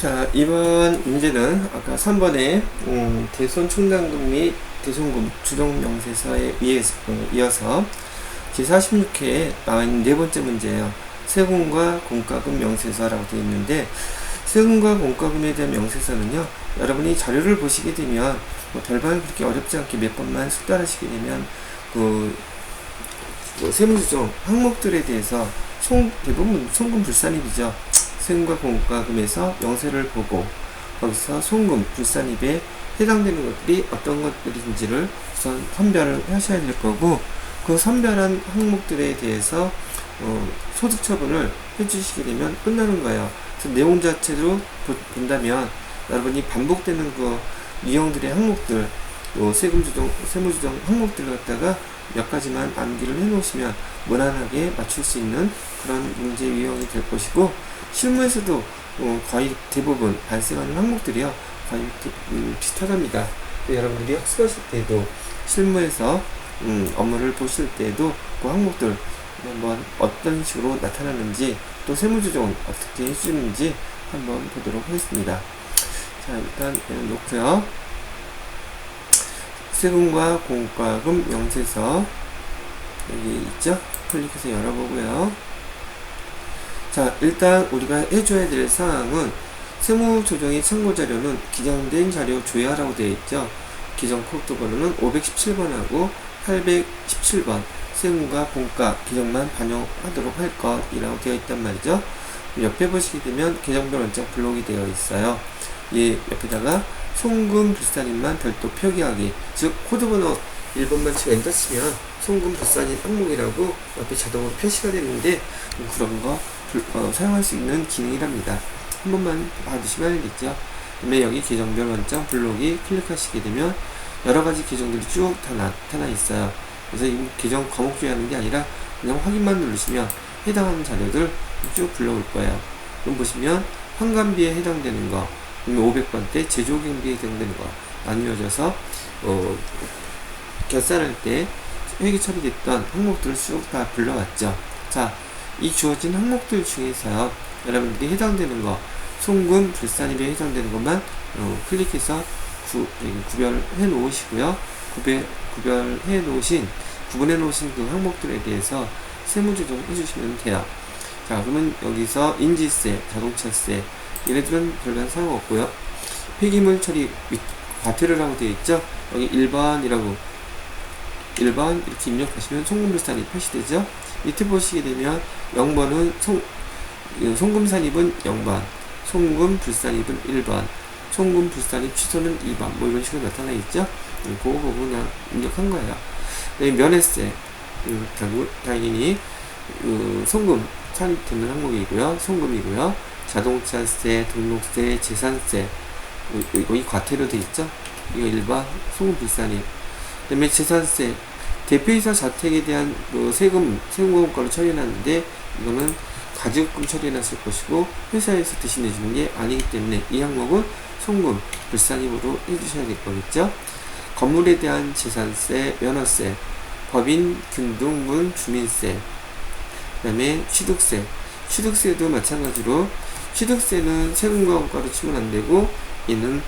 자, 이번 문제는 아까 3번에 음, 대손 충당금 및 대손금 주동 명세서에 의해서, 어, 이어서 제46회에 나와 있는 네 번째 문제예요. 세금과 공과금 명세서라고 되어 있는데 세금과 공과금에 대한 명세서는요. 여러분이 자료를 보시게 되면 뭐 별반 그렇게 어렵지 않게 몇 번만 숙달하시게 되면 그, 그 세무조정 항목들에 대해서 총, 대부분 송금 불산입이죠. 세금과 공과금에서 명세를 보고 거기서 송금, 불산입에 해당되는 것들이 어떤 것들인지를 우선 선별을 하셔야 될 거고 그 선별한 항목들에 대해서 어, 소득 처분을 해주시게 되면 끝나는 거예요. 그래서 내용 자체로 보, 본다면 여러분이 반복되는 그 유형들의 항목들, 또 세금 조정, 세무 조정 항목들 갖다가 몇 가지만 암기를 해 놓으시면 무난하게 맞출 수 있는 그런 문제 유형이 될 것이고 실무에서도 어, 거의 대부분 발생하는 항목들이요 거의 비- 음, 비슷하답니다. 여러분들이 학습하실 때도 실무에서 음, 업무를 보실 때도 그 항목들 한번 어떤 식으로 나타나는지 또 세무조정 어떻게 해주는지 한번 보도록 하겠습니다. 자 일단 놓고요. 세금과 공과금 명세서 여기 있죠? 클릭해서 열어보고요. 자, 일단 우리가 해줘야 될 사항은 세무조정의 참고자료는 기정된 자료 조회하라고 되어 있죠. 기정 코드 번호는 517번하고 817번 세금과 공과 기정만 반영하도록 할 것이라고 되어 있단 말이죠. 옆에 보시게 되면 계정별 원장 블록이 되어 있어요. 이 옆에다가 송금 불산인만 별도 표기하기 즉 코드번호 1번만 치고 엔터 치면 송금 불산인 항목이라고 옆에 자동으로 표시가 되는데 그런 거 불- 어, 사용할 수 있는 기능이랍니다. 한 번만 봐두시면 알겠죠. 그다음에 여기 계정별 원장 블록이 클릭하시게 되면 여러 가지 계정들이 쭉 다 나타나 있어요. 그래서 이 계정 과목주의하는 게 아니라 그냥 확인만 누르시면 해당하는 자료들 쭉 불러올 거예요. 그럼 보시면 환관비에 해당되는 거, 500번대 제조 경비에 해당되는 거 나뉘어져서 어, 결산할 때 회계 처리됐던 항목들을 쭉 다 불러왔죠. 자, 이 주어진 항목들 중에서 여러분들이 해당되는 거, 송금, 불산입에 해당되는 것만 어, 클릭해서 구, 여기 구별해 놓으시고요. 구별, 구별해 놓으신, 구분해 놓으신 그 항목들에 대해서 세무 조정 해 주시면 돼요. 자, 그러면 여기서 인지세, 자동차세, 얘네들은 별반 상관없고요. 폐기물 처리 윗- 과태료를 하고 되어 있죠. 여기 1번이라고 1번 이렇게 입력하시면 송금불산이 표시되죠. 밑에 보시게 되면 0번은 송, 이 송금산입은 0번, 송금불산입은 1번, 송금불산입 취소는 2번, 뭐 이런 식으로 나타나 있죠. 음, 그거 그냥 입력한 거예요. 그다음에 면회세, 음, 당연히 그 송금 산입되는 항목이고요. 송금이고요. 자동차세, 등록세, 재산세, 이- 이거 이 과태료 돼 있죠? 이거 1번 송금 불산입. 그다음에 재산세 대표이사 자택에 대한 그 세금 세금공과로 처리해놨는데 이거는 가지급금 처리해놨을 것이고 회사에서 대신 내주는 게 아니기 때문에 이 항목은 송금 불산입으로 해주셔야 될 거겠죠. 건물에 대한 재산세, 면허세, 법인, 균등분, 주민세, 그 다음에 취득세, 취득세도 마찬가지로 취득세는 세금과 원가로 치면 안 되고 얘는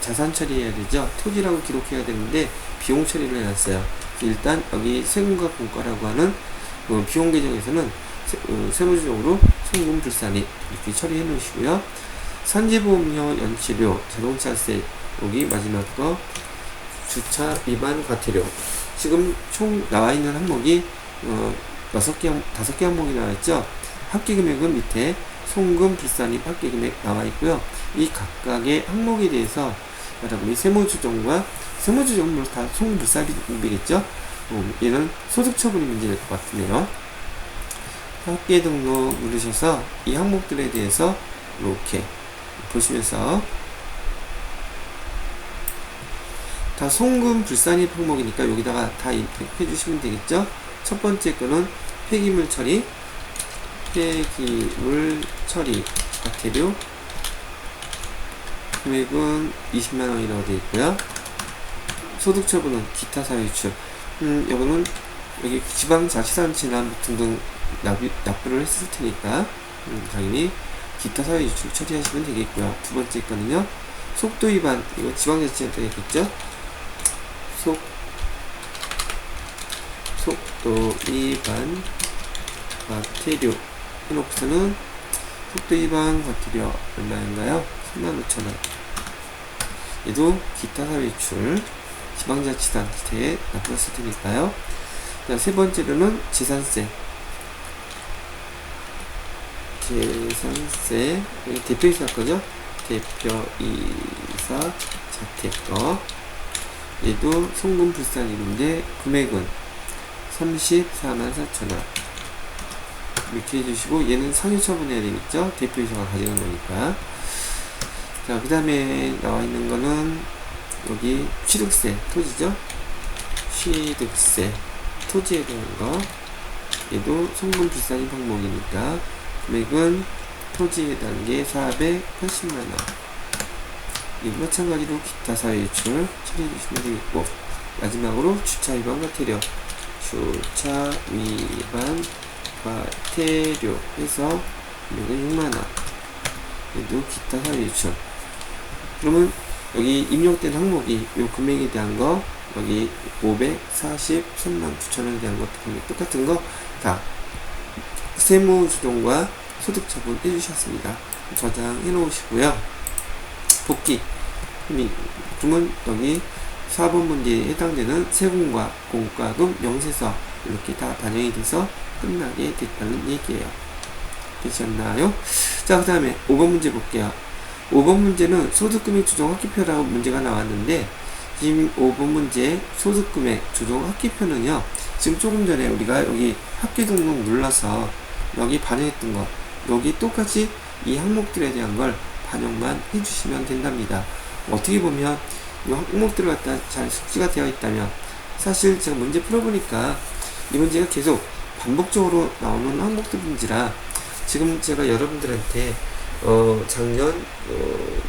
자산 처리해야 되죠. 토지라고 기록해야 되는데 비용 처리를 해놨어요. 일단 여기 세금과 공과라고 하는 그 비용 계정에서는 세, 어, 세무적으로 송금 불산이 이렇게 처리해 놓으시고요. 산재보험료 연치료, 자동차세 여기 마지막 거 주차 위반 과태료 지금 총 나와 있는 항목이 어, 6개, 항- 5개 항목이 나와 있죠. 합계 금액은 밑에 송금 합계 금액 나와 있고요. 이 각각의 항목에 대해서 여러분이 세무조정과 세무조정은 다 송금 불산입이겠죠. 어, 얘는 소득 처분이 문제 될것 같으네요. 합계 등록 누르셔서 이 항목들에 대해서 이렇게 보시면서 다 송금 불산입 항목이니까 여기다가 다 입력해 주시면 되겠죠. 첫 번째 거는 폐기물 처리, 폐기물 처리 과태료 금액은 20만 원이라고 되어 있고요. 소득 처분은 기타 사유 출. 음, 이거는 여기 지방 자치단체나 등등 납입, 납부를 했을 테니까 음, 당연히 기타 사회 유출 처리하시면 되겠고요. 두 번째 거는요. 속도 위반 이거 지방자치한테 되겠죠? 속 속도 위반 과태료 해놓고서는 속도 위반 과태료 얼마인가요? 35,000원 얘도 기타 사회 유출 지방자치단체에 납부했을 테니까요. 자, 세 번째로는 재산세. 재산세, 대표이사 거죠? 대표이사 자택 거. 얘도 송금 불산일인데, 금액은 34만 4천원. 이렇게 해주시고, 얘는 상해 처분해야 되겠죠? 대표이사가 가져간 거니까. 자, 그 다음에 나와 있는 거는, 여기 취득세, 토지죠? 취득세, 토지에 대한 거. 얘도 송금 비싼 항목이니까 금액은 토지에 게 480만원. 이거 마찬가지로 기타 사회 유출 처리해 주시면 되겠고, 마지막으로 주차 위반 과태료. 주차 위반 과태료 해서 금액은 6만원. 얘도 기타 사회 유출. 그러면 여기 입력된 항목이 요 금액에 대한 거 여기 543만 9천원에 대한 금액 똑같은 거 다 세무주동과 소득처분 해주셨습니다. 저장해 놓으시고요. 복귀 음, 그러면 여기 4번 문제에 해당되는 세금과 공과금 명세서 이렇게 다 반영이 돼서 끝나게 됐다는 얘기예요. 되셨나요? 자, 그 다음에 5번 문제 볼게요. 5번 문제는 소득금액 조정 학기표라고 문제가 나왔는데 지금 5번 문제 소득금액 조정 학기표는요 지금 조금 전에 우리가 여기 학기 등록 눌러서 여기 반영했던 거 여기 똑같이 이 항목들에 대한 걸 반영만 해주시면 된답니다 어떻게 보면 이 항목들을 갖다 잘 숙지가 되어 있다면 사실 제가 문제 풀어보니까 이 문제가 계속 반복적으로 나오는 항목들인지라 지금 제가 여러분들한테 어, 작년 어,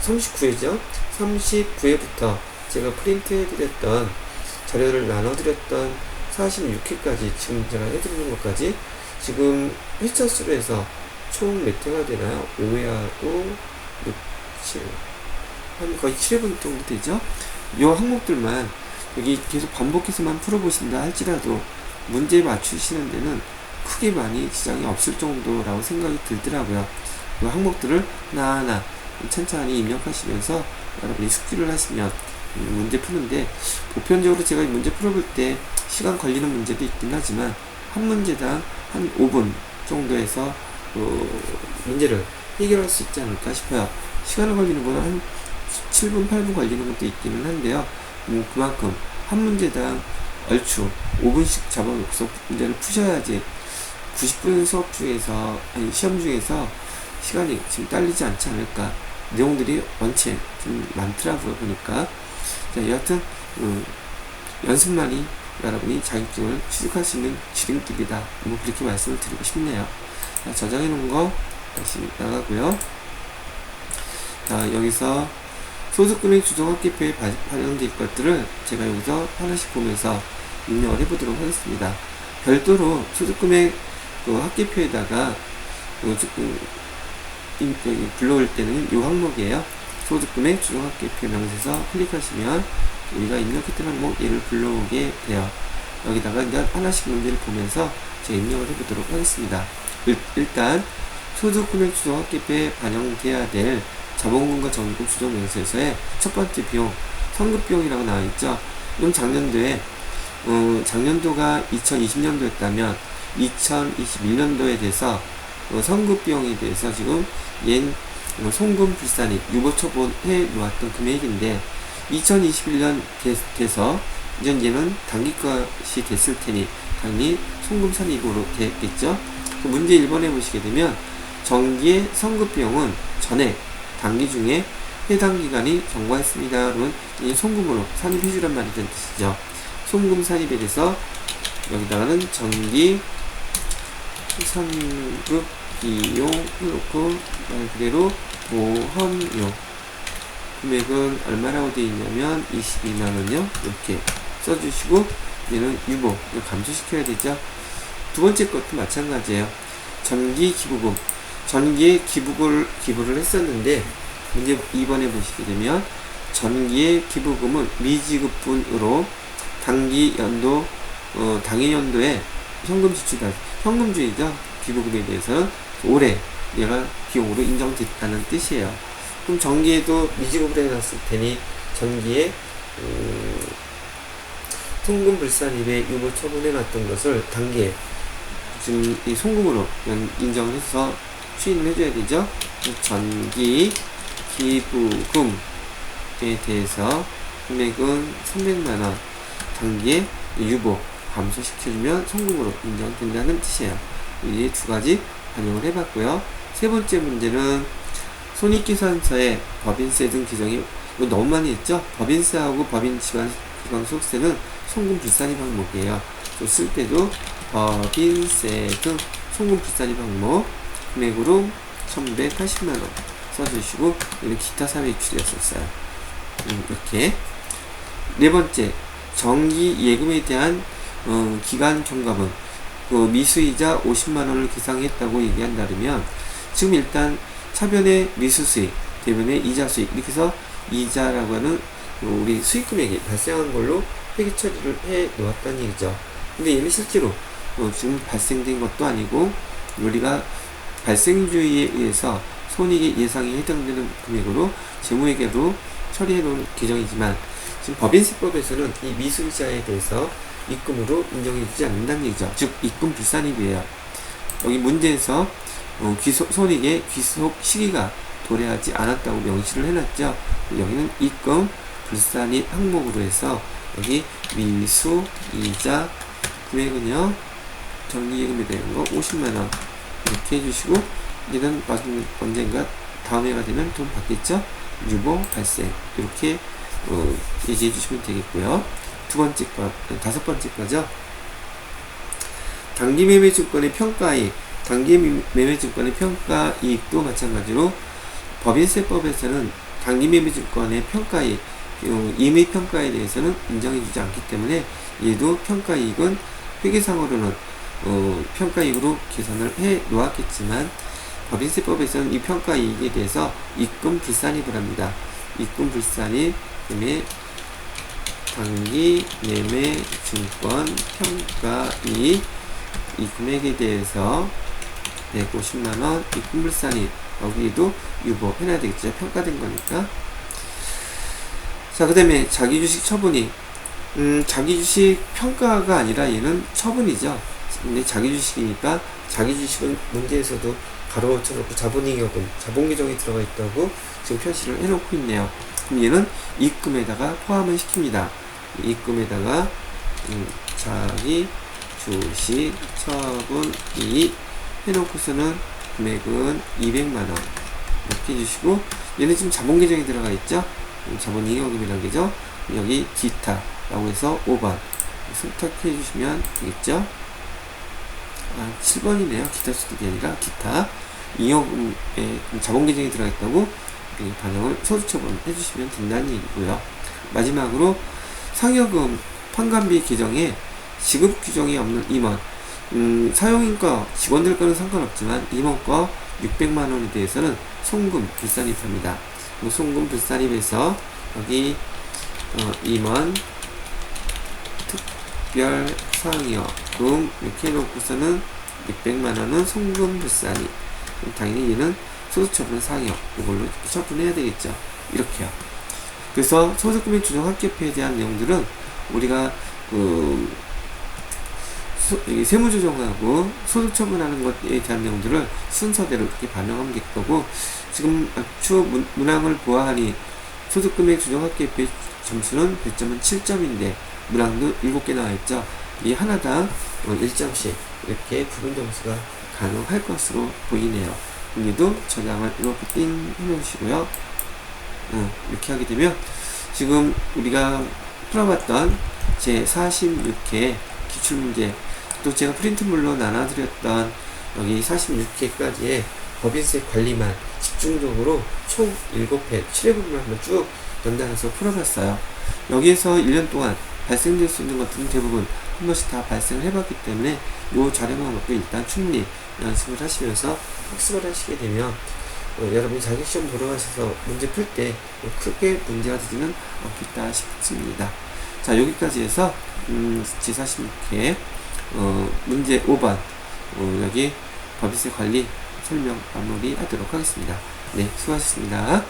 39회죠. 39회부터 제가 프린트 해드렸던 자료를 나눠드렸던 46회까지 지금 제가 해드리는 것까지 지금 회차 수로 해서 총 몇 회가 되나요? 5회하고 6, 7, 한 거의 7회분 정도 되죠? 이 항목들만 여기 계속 반복해서만 풀어보신다 할지라도 문제 맞추시는 데는 크게 많이 지장이 없을 정도라고 생각이 들더라고요. 그 항목들을 하나하나 천천히 입력하시면서 여러분이 숙지를 하시면 문제 푸는데 보편적으로 제가 문제 풀어볼 때 시간 걸리는 문제도 있긴 하지만 한 문제당 한 5분 정도에서 어, 문제를 해결할 수 있지 않을까 싶어요. 시간을 걸리는 거는 한 7분, 8분 걸리는 것도 있기는 한데요. 음, 그만큼 한 문제당 얼추 5분씩 잡아놓고서 문제를 푸셔야지. 90분 수업 중에서 아니 시험 중에서 시간이 지금 딸리지 않지 않을까. 내용들이 원체 좀 많더라고요 보니까. 자 여하튼 음, 연습만이 여러분이 자격증을 취득할 수 있는 지름길이다. 뭐 그렇게 말씀을 드리고 싶네요. 자, 저장해 놓은 거 다시 나가고요. 자 여기서 소득금액 주정학기표에 반영될 것들을 제가 여기서 하나씩 보면서 입력을 해보도록 하겠습니다 별도로 소득금액 그 여기 불러올 때는 이 항목이에요. 소득금액 주정학기표 명세서 클릭하시면 우리가 입력했던 항목 얘를 불러오게 돼요. 여기다가 이제 하나씩 문제를 보면서 제가 입력을 해보도록 하겠습니다. 일단 소득금액 주정학기표에 반영돼야 될 자본금과 전급 주정 명세서의 첫 번째 비용 성급비용이라고 나와 있죠. 그럼 작년도에 어, 작년도가 2020년도였다면 2021년도에 대해서 어, 성급 비용에 대해서 지금 옌 어, 송금 불산입 유보처분 해 놓았던 금액인데 2021년 돼 서 이제 얘는 단기 것이 됐을 테니 당연히 송금 산입으로 됐겠죠. 그 문제 1번에 보시게 되면 정기의 성급 비용은 전액 단기 중에 해당 기간이 경과했습니다. 그러면 이 송금으로 산입해 주란 말이 된 뜻이죠. 송금 산입에 대해서 여기다가는 정기 선급 비용 해놓고 말 그대로 보험료 금액은 얼마라고 되어 있냐면 22만원요 이렇게 써주시고 얘는 유보 감소시켜야 되죠 두 번째 것도 마찬가지예요 전기 기부금 전기에 기부를, 기부를 했었는데, 문제 2번에 보시게 되면, 전기의 기부금은 미지급분으로 단기 연도, 어, 당일 연도에 현금 지출다. 현금주의죠. 기부금에 대해서는 올해 얘가 비용으로 인정됐다는 뜻이에요. 그럼 전기에도 미지급을 해놨을 테니 전기에 음, 송금 불산입에 유무 처분해놨던 것을 단기에 지금 이 송금으로 연- 인정을 해서 추인을 해줘야 되죠. 이 전기 기부금에 대해서 금액은 300만원 단기에 유보 감소시켜주면 송금으로 인정된다는 뜻이에요. 이 두 가지 반영을 해봤고요. 세 번째 문제는 손익계산서에 법인세 등 규정이 너무 많이 했죠? 법인세하고 법인 지방 지방 소득세는 송금 불산입 항목이에요. 또쓸 때도 법인세 등 송금 불산입 항목 금액으로 1,180만 원 써주시고 여기 기타 사회 유출이었었어요. 음, 이렇게 네 번째 정기 예금에 대한 어, 기간 경감은 그 미수이자 50만 원을 계상했다고 얘기한다면 지금 일단 차변의 미수 수익, 대변의 이자 수익 이렇게 해서 이자라고 하는 어, 우리 수익 금액이 발생한 걸로 회계 처리를 해 놓았다는 얘기죠. 근데 얘는 실제로 어, 지금 발생된 것도 아니고 우리가 발생주의에 의해서 손익의 예상이 해당되는 금액으로 재무회계로 처리해 놓은 규정이지만 지금 법인세법에서는 이 미수이자에 대해서 입금으로 인정해주지 않는다는 얘기죠. 즉 입금 불산입이에요. 여기 문제에서 어, 귀속, 손익의 귀속 시기가 도래하지 않았다고 명시를 해놨죠. 여기는 입금 불산입 항목으로 해서 여기 미수 이자 금액은요 정리예금에 대한 거 50만원 이렇게 해주시고 이는 마지막 언젠가 다음 해가 되면 돈 받겠죠? 유보 발생. 이렇게 어, 얘기해 주시면 되겠고요. 두 번째 거 다섯 번째 거죠? 단기 매매 증권의 평가이익. 단기 매매 증권의 평가이익도 마찬가지로 법인세법에서는 단기 매매 증권의 평가이익 어, 임의 평가에 대해서는 인정해주지 않기 때문에 얘도 평가이익은 회계상으로는 어, 평가이익으로 계산을 해 놓았겠지만 법인세법에서는 이 평가이익에 대해서 입금 불산입을 합니다. 입금 불산입 금액 단기 매매 증권 평가이익 이 금액에 대해서 150만원 입금 불산입 여기도 유보 해놔야 되겠죠. 평가된 거니까. 자, 그 다음에 자기 주식 처분이, 음, 자기 주식 평가가 아니라 얘는 처분이죠. 근데 자기 주식이니까 자기 주식은 문제에서도 가로 쳐놓고 자본잉여금, 자본규정이 들어가 있다고 지금 표시를 해놓고 있네요. 그럼 얘는 입금에다가 포함을 시킵니다. 입금에다가, 음, 자기 주식 처분 이익 해놓고서는 금액은 200만원 이렇게 해주시고 얘는 지금 자본계정에 들어가 있죠 자본잉여금이라는 게죠 여기 기타라고 해서 5번 선택해 주시면 되겠죠 아 7번이네요. 기타 소득이 아니라 기타. 잉여금에 자본계정에 들어가 있다고 이 반영을 소득처분 해주시면 된다는 얘기고요. 마지막으로 상여금 판관비 규정에 지급 규정이 없는 임원. 음, 사용인과 직원들 거는 상관없지만 임원과 600만 원에 대해서는 송금 불산입합니다. 뭐 송금 불산입에서 여기 어, 임원 특별 상여금 이렇게 해놓고서는 600만 원은 송금 불산입. 그럼 당연히 얘는 소득처분 상여 이걸로 처분해야 되겠죠. 이렇게요. 그래서 소득금액 조정 합계표에 대한 내용들은 우리가 그 세무조정하고 소득처분하는 것에 대한 내용들을 순서대로 그렇게 반영하면 될 거고 지금 추후 문, 문항을 보아하니 소득금액 조정 합계표의 점수는 배점은 7점인데 문항도 7개 나와있죠. 이 하나당 1점씩 이렇게 부분 점수가 가능할 것으로 보이네요. 여기도 저장을 이렇게 띵 해놓으시고요. 어, 이렇게 하게 되면 지금 우리가 풀어봤던 제 46회 기출문제 또 제가 프린트물로 나눠드렸던 여기 46회까지의 법인세 관리만 집중적으로 총 7회 7회분을 한번 쭉 연달아서 풀어봤어요. 여기에서 1년 동안 발생될 수 있는 것들은 대부분 한 번씩 다 발생을 해봤기 때문에 이 자료만 갖고 일단 충분히 연습을 하시면서 학습을 하시게 되면 어, 여러분이 자격시험 돌아가셔서 문제 풀 때 크게 문제가 되지는 않겠다 싶습니다. 자 여기까지 해서 음, 제46회 어, 문제 5번 어, 여기 법인세 관리 설명 마무리 하도록 하겠습니다. 네 수고하셨습니다.